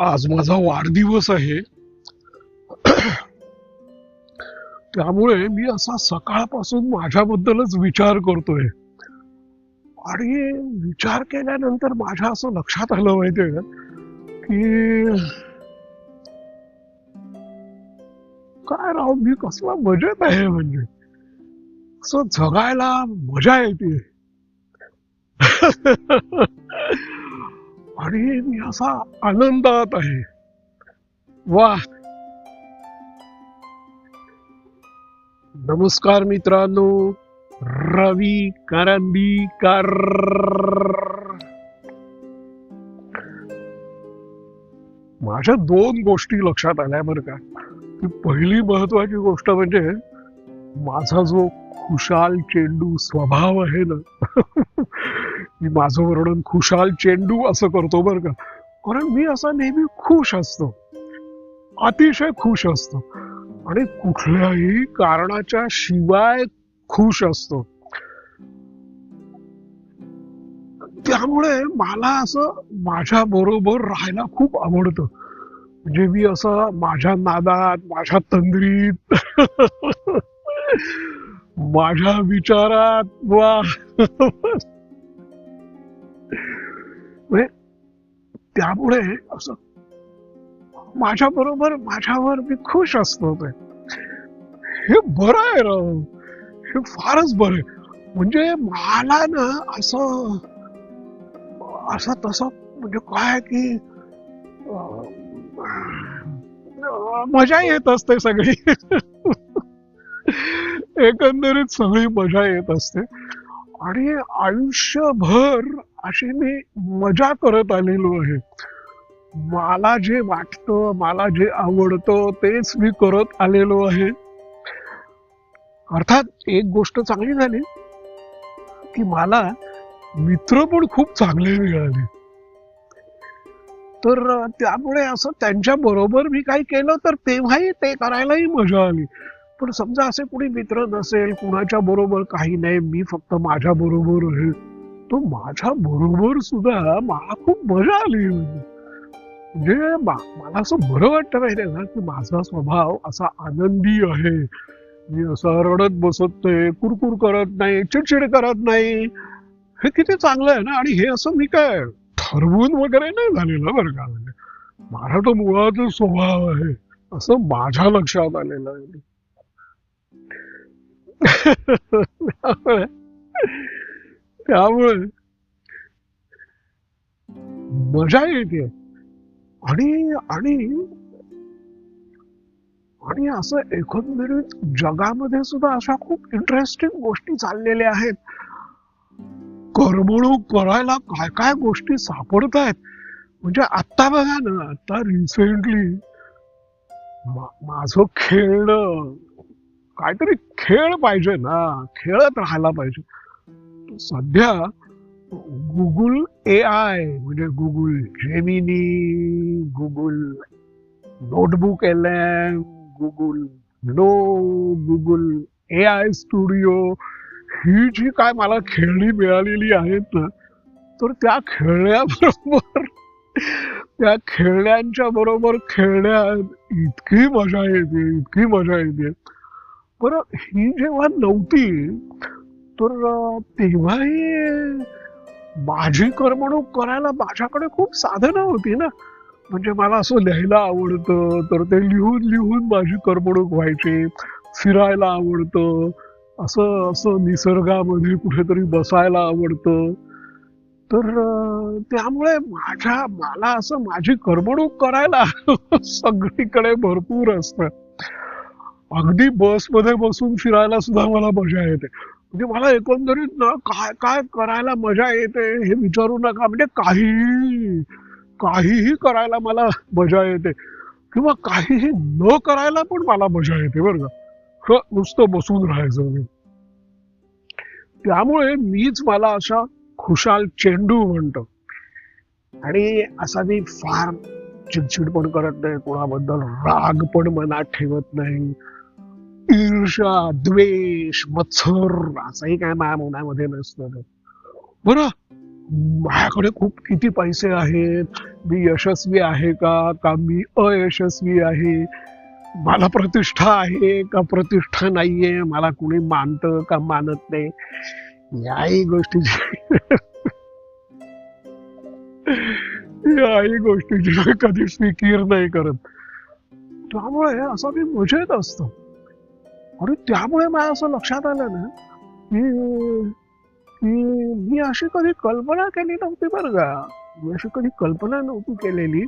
आज माझा वाढदिवस आहे. त्यामुळे मी असा सकाळपासून माझ्याबद्दलच विचार करतोय. आणि विचार केल्यानंतर माझ्या असं लक्षात आलं माहितीये का? की काय राव मी कसला मजेत आहे म्हणजे. असं जगायला मजा येते. आणि मी असा आनंदात आहे. वा. नमस्कार मित्रांनो. रवी करंदीकर. माझ्या दोन गोष्टी लक्षात आल्या बरं का. पहिली महत्वाची गोष्ट म्हणजे माझा जो खुशाल चेंडू स्वभाव आहे ना मी माझं वर्णन खुशाल चेंडू असं करतो बरं का. कारण मी असा नेहमी खुश असतो. अतिशय खुश असतो. आणि कुठल्याही कारणाच्या शिवाय खुश असतो. त्यामुळे मला असं माझ्या बरोबर राहायला खूप आवडतं. म्हणजे मी असं माझ्या नादात माझ्या तंद्रीत माझ्या विचारात वा. म्हणजे त्यामुळे असं माझ्या बरोबर माझ्यावर मी खुश असतो ते हे बरं आहे राव. हे फारच बरं आहे. म्हणजे मला ना असं असं तसं म्हणजे काय की मजा येत असते सगळी. एकंदरीत सगळी मजा येत असते. आणि आयुष्यभर अशी मी मजा करत आलेलो आहे. मला जे वाटतं मला जे आवडतं तेच मी करत आलेलो आहे. अर्थात एक गोष्ट चांगली झाली की मला मित्र पण खूप चांगले मिळाले. तर त्यामुळे असं त्यांच्या बरोबर मी काही केलं तर तेव्हाही ते करायलाही मजा आली. पण समजा असे कुणी मित्र नसेल कुणाच्या बरोबर काही नाही मी फक्त माझ्या बरोबर आहे. तो माझ्या बरोबर सुद्धा मला खूप मजा आली म्हणजे मला असं बरं वाटतं आहे ना की माझा स्वभाव असा आनंदी आहे. मी असं रडत बसत नाही कुरकुर करत नाही चिडचिड करत नाही. हे किती चांगलं आहे ना आणि हे असं मी काय ठरवून वगैरे नाही झालेलं बरं का. म्हणजे माझा तो मुळाचा स्वभाव आहे असं माझ्या लक्षात आलेलं आहे. त्यामुळे मजा येते. आणि आणि आणि असं एकंदरीत जगामध्ये सुद्धा अशा खूप इंटरेस्टिंग गोष्टी चाललेल्या आहेत. करमणूक करायला काय काय गोष्टी सापडत आहेत म्हणजे आत्ता बघा ना आता रिसेंटली माझं खेळणं काहीतरी खेळ पाहिजे ना खेळत राहायला पाहिजे. सध्या गुगल ए आय म्हणजे Google Gemini Google notebook L M Google no Google A I studio ही जी काय मला खेळणी मिळालेली आहेत ना तर त्या खेळण्याबरोबर त्या खेळण्यांच्या बरोबर खेळण्यात इतकी मजा येते इतकी मजा येते. बरं ही जेव्हा नव्हती तर तेव्हा तेव्हाही माझी करमणूक करायला माझ्याकडे खूप साधनं होती ना. म्हणजे मला असं लिहायला आवडतं तर ते लिहून लिहून माझी करमणूक व्हायची. फिरायला आवडतं. असं असं निसर्गामध्ये कुठेतरी बसायला आवडतं. तर त्यामुळे माझ्या मला असं माझी करमणूक करायला सगळीकडे भरपूर असतं. अगदी बसमध्ये बसून फिरायला सुद्धा मला मजा येते. म्हणजे मला एकंदरीत ना काय काय करायला मजा येते हे विचारू नका. म्हणजे काही काहीही करायला मला मजा येते. किंवा काहीही न करायला पण मला मजा येते बरं का. नुसतं बसून राहायचं मी. त्यामुळे मीच मला अशा खुशाल चेंडू म्हणतो. आणि असा मी फार चिडचिड पण करत नाही. कोणाबद्दल राग पण मनात ठेवत नाही. ईर्षा द्वेष मत्सर असंही काय माझ्या मनामध्ये नसतं. बरं माझ्याकडे खूप किती पैसे आहेत? मी यशस्वी आहे का? का मी अयशस्वी आहे? मला प्रतिष्ठा आहे का? प्रतिष्ठा नाहीये? मला कुणी मानतं का? मानत नाही? याही गोष्टीची याही गोष्टीची मी कधीच नाही करत. त्यामुळे असं मी मजेत असतो. अरे त्यामुळे मला असं लक्षात आलं ना की की मी अशी कधी कल्पना केली नव्हती बरं का. मी अशी कधी कल्पना नव्हती केलेली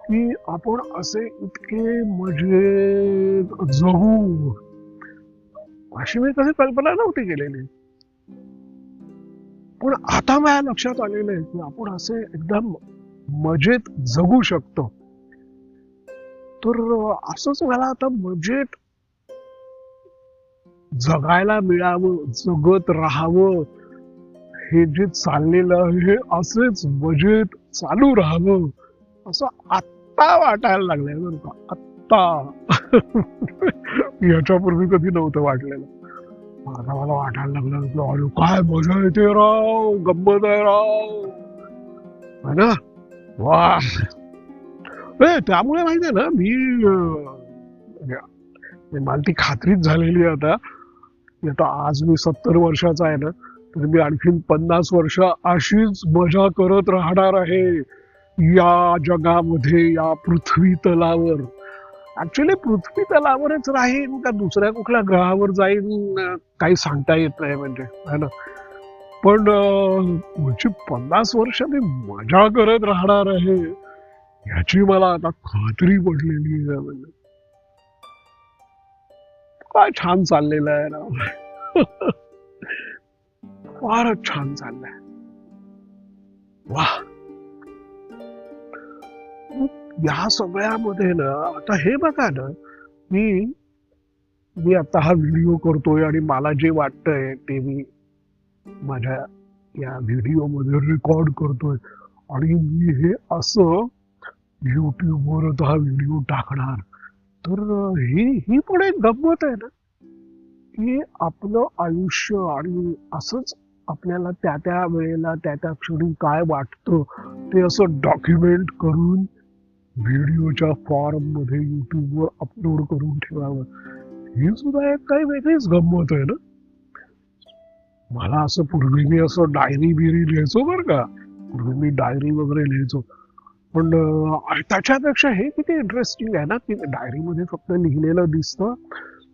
की आपण असे इतके मजे जगू. अशी मी कधी कल्पना नव्हती केलेली. पण आता माझ्या लक्षात आलेलं आहे की आपण असे एकदम मजेत जगू शकतो. तर असंच मला आता मजेत जगायला मिळावं जगत राहावं हे जे चाललेलं आहे हे असेच मजेत चालू राहावं असं आत्ता वाटायला लागलंय बरं का. आत्ता. याच्यापूर्वी कधी नव्हतं वाटलेलं. माझा मला वाटायला लागलं की अरे काय मजा येते राव गंमत आहे राव. है ना? वा ए, त्यामुळे आहे ना मी मला ती खात्रीच झालेली आहे आता. आता आज मी सत्तर वर्षाचा आहे ना तर मी आणखीन पन्नास वर्ष अशीच मजा करत राहणार आहे. या जगामध्ये या पृथ्वी तलावर. ऍक्च्युली पृथ्वी तलावरच राहीन का दुसऱ्या कुठल्या ग्रहावर जाईन काही सांगता येत नाही म्हणजे है ना? पण म्हणजे पुढची पन्नास वर्ष मी मजा करत राहणार आहे याची मला आता खात्री पडलेली आहे. म्हणजे काय छान चाललेलं आहे ना फारच छान चाललंय. वा. या सगळ्यामध्ये ना आता हे बघा ना मी मी आता हा व्हिडिओ करतोय आणि मला जे वाटतंय ते मी माझ्या या व्हिडिओमध्ये रेकॉर्ड करतोय. आणि मी हे असं युट्यूबवर हा व्हिडिओ टाकणार. तर ही ही पण एक गंमत आहे ना की आपलं आयुष्य आणि असंच आपल्याला त्या त्या वेळेला त्या त्या क्षणी काय वाटतं ते असं डॉक्युमेंट करून व्हिडिओच्या फॉर्ममध्ये युट्यूबवर अपलोड करून ठेवावं. ही सुद्धा एक काही वेगळीच गंमत आहे ना. मला असं पूर्वी मी असं डायरी बिरी लिहायचो बरं का. पूर्वी मी डायरी वगैरे लिहायचो. पण त्याच्यापेक्षा हे किती इंटरेस्टिंग आहे ना की डायरीमध्ये फक्त लिहिलेलं दिसतं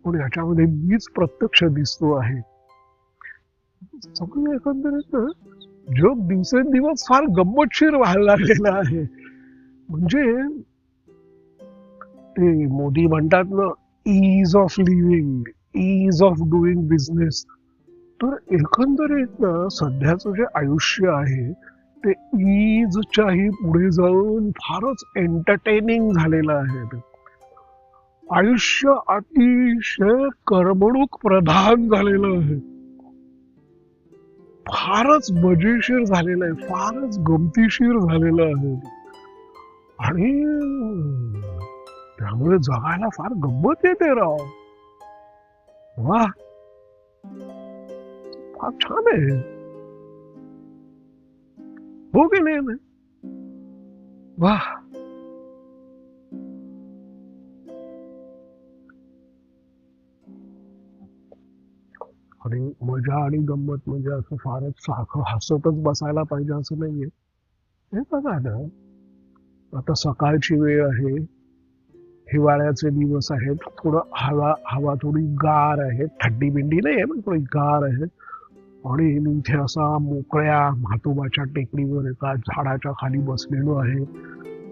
पण ह्याच्यामध्ये मीच प्रत्यक्ष दिसतो आहे. सगळं एकंदरीत जग दिवसेंदिवस फार गंमतशीर व्हायला लागलेलं आहे. म्हणजे ते मोदी म्हणतात ना ease of living ease of doing business तर एकंदरीत ना सध्याचं जे आयुष्य आहे ते ईजच्याही पुढे जाऊन फारच एंटरटेनिंग झालेलं आहे आयुष्य अतिशय करमणूक प्रधान झालेलं आहे. फारच मजेशीर झालेलं आहे फारच गमतीशीर झालेलं आहे आणि त्यामुळे जगायला फार गंमत येते राव. वा फार छान आहे हो की वा आणि मजा आणि गंमत म्हणजे असं फारच सारखं हसतच बसायला पाहिजे असं नाहीये. हे बघा ना. आता सकाळची वेळ आहे. हिवाळ्याचे दिवस आहेत. थोडं हवा हवा थोडी गार आहे. थंडी बिंडी नाही आहे पण थोडी गार आहे. आणि इथे असा मोकळ्या म्हातोबाच्या टेकडीवर एका झाडाच्या खाली बसलेलो आहे.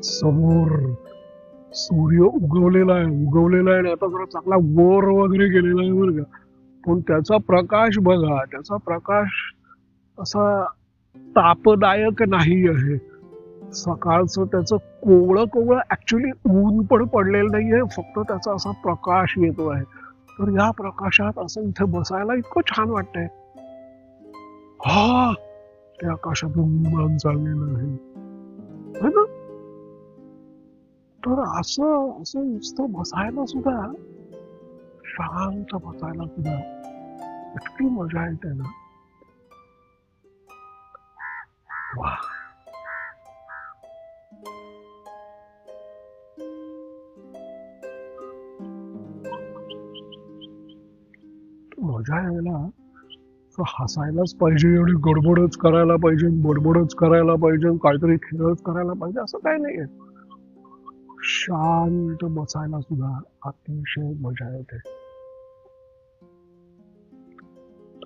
समोर सूर्य उगवलेला आहे उगवलेला आहे आणि आता जरा चांगला वर वगैरे गेलेला आहे बरं का. पण त्याचा प्रकाश बघा त्याचा प्रकाश असा तापदायक नाही आहे. सकाळचं त्याचं कोवळं कोवळं ऍक्च्युली ऊन पण पडलेलं नाहीये फक्त त्याचा असा प्रकाश येतो आहे तर या प्रकाशात असं इथे बसायला इतकं छान वाटतंय. हा. ते आकाशातून विमान चाललेलं आहे ना? तर असं असं नुसतं बसायला सुद्धा शांत बसायला सुद्धा इतकी मजा येते ना. वा. मजा यायला हसायलाच पाहिजे आणि गडबडच करायला पाहिजे बडबडच करायला पाहिजे काहीतरी खेळच करायला पाहिजे असं काही नाहीये. शांत बसायला सुद्धा अतिशय मजा येते.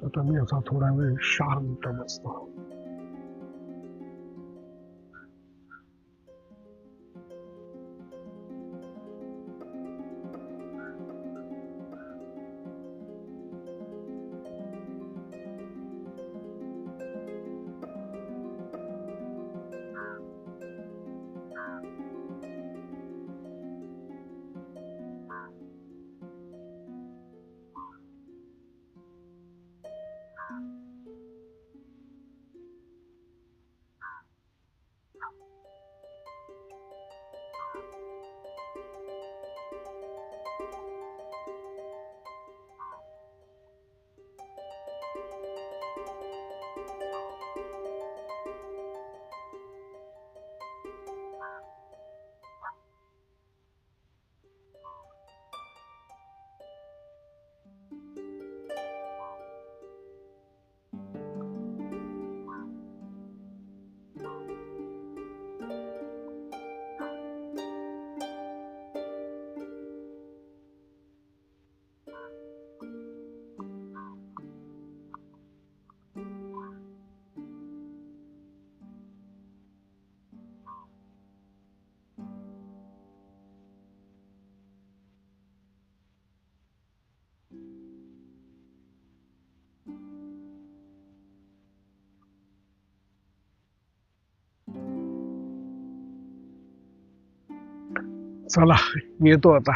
आता मी असा थोडा वेळ शांत बसतो. चला येतो आता